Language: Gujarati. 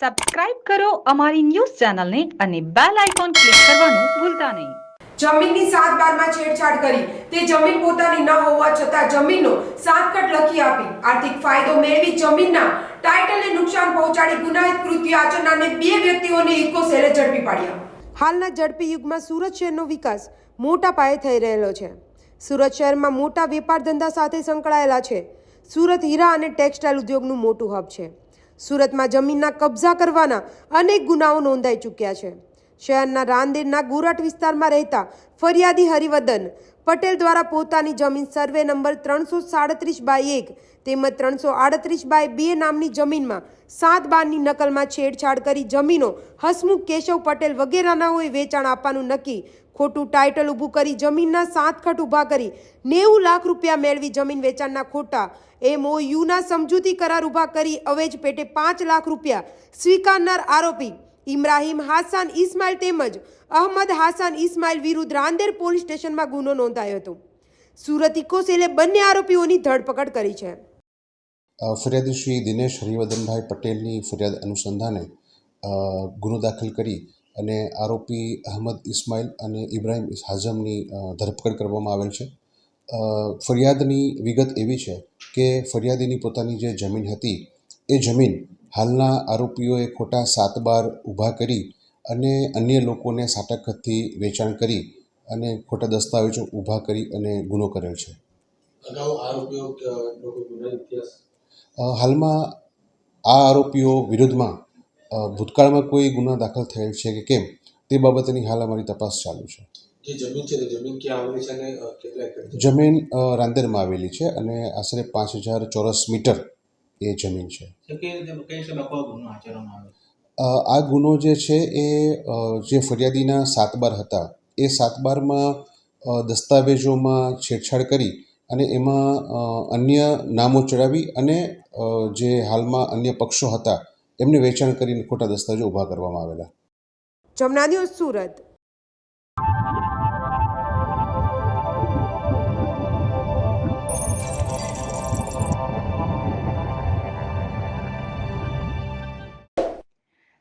સબસ્ક્રાઇબ કરો અમારી ન્યૂઝ ચેનલને અને બેલ આઇકોન ક્લિક કરવાનું ભૂલતા નહીં. જમીનની સાત બારમાં છેડછાડ કરી. તે જમીન પોતાની ન હોવા છતાં જમીનનો સાતકટ લખી આપી. આર્થિક ફાયદો મેળવી જમીનના ટાઇટલને નુકસાન પહોંચાડી ગુનાહિત કૃત્ય આચરનારને બે વ્યક્તિઓને ઇકોસેલે ઝડપી પાડ્યા. હાલના ઝડપી યુગમાં સુરત શહેરનો વિકાસ મોટા પાયે થઈ રહેલો છે. સુરત શહેરમાં મોટા વેપાર ધંધા સાથે સંકળાયેલા છે. સુરત હીરા અને ટેક્સટાઇલ ઉદ્યોગનું મોટું હબ છે. સુરતમાં જમીનના કબજા કરવાના અનેક ગુનાઓ નોંધાઈ ચૂક્યા છે. શહેરના રાંદેરના ગુરાટ વિસ્તારમાં રહેતા ફરિયાદી હરિવદન પટેલ દ્વારા પોતાની જમીન સર્વે નંબર ત્રણસો સાડત્રીસ બાય એક તેમજ ત્રણસો આડત્રીસ બાય બે નામની જમીનમાં સાત બારની નકલમાં છેડછાડ કરી જમીનો હસમુખ કેશવ પટેલ વગેરેનાઓએ વેચાણ આપવાનું નક્કી. ખોટું ટાઇટલ ઊભું કરી જમીનના સાત ખટ ઊભા કરી નેવું લાખ રૂપિયા મેળવી જમીન વેચાણના ખોટા. એમઓયુના સમજૂતી કરાર ઊભા કરી અવેજ પેટે પાંચ લાખ રૂપિયા સ્વીકારનાર આરોપી ઇબ્રાહિમ હાસાન ઇસ્માઇલ તેમજ અહમદ હાસાન ઇસ્માઇલ વિરુદ્ધ રાંદેર પોલીસ સ્ટેશનમાં ગુનો નોંધાયો હતો. સુરત ઇકોસેલે બંને આરોપીઓની ધરપકડ કરી છે. ફરિયાદી શ્રી દિનેશ હરિવર્ધનભાઈ પટેલની ફરિયાદ અનુસંધાને ગુનો દાખલ કરી અને આરોપી અહમદ ઇસ્માઇલ અને ઇબ્રાહિમ હાઝમની ધરપકડ કરવામાં આવેલ છે. ફરિયાદની વિગત એવી છે કે ફરિયાદીની પોતાની જે જમીન હતી, એ જમીન હાલના આરોપીઓએ ખોટા સાત બાર ઊભા કરી અને અન્ય લોકોને સાટકથી વેચાણ કરી અને ખોટા દસ્તાવેજો ઊભા કરી અને ગુનો કરેલ છે. હાલમાં આ આરોપીઓ વિરુદ્ધમાં ભૂતકાળમાં કોઈ ગુના દાખલ થયેલ છે કે કેમ તે બાબતની હાલ અમારી તપાસ ચાલુ છે. જમીન છે જમીન ક્યાં આવેલી છે અને કેટલા જમીન રાંદેરમાં આવેલી છે અને આશરે પાંચ હજાર ચોરસ મીટર એ જમીન છે. આ ગુનો જે છે એ જે ફરિયાદીના સાત બાર હતા એ સાત બારમાં દસ્તાવેજોમાં છેડછાડ કરી અને એમાં અન્ય નામો ચડાવી અને જે હાલમાં અન્ય પક્ષો હતા એમને વેચાણ કરીને ખોટા દસ્તાવેજો ઊભા કરવામાં આવેલા. જમના સુરત.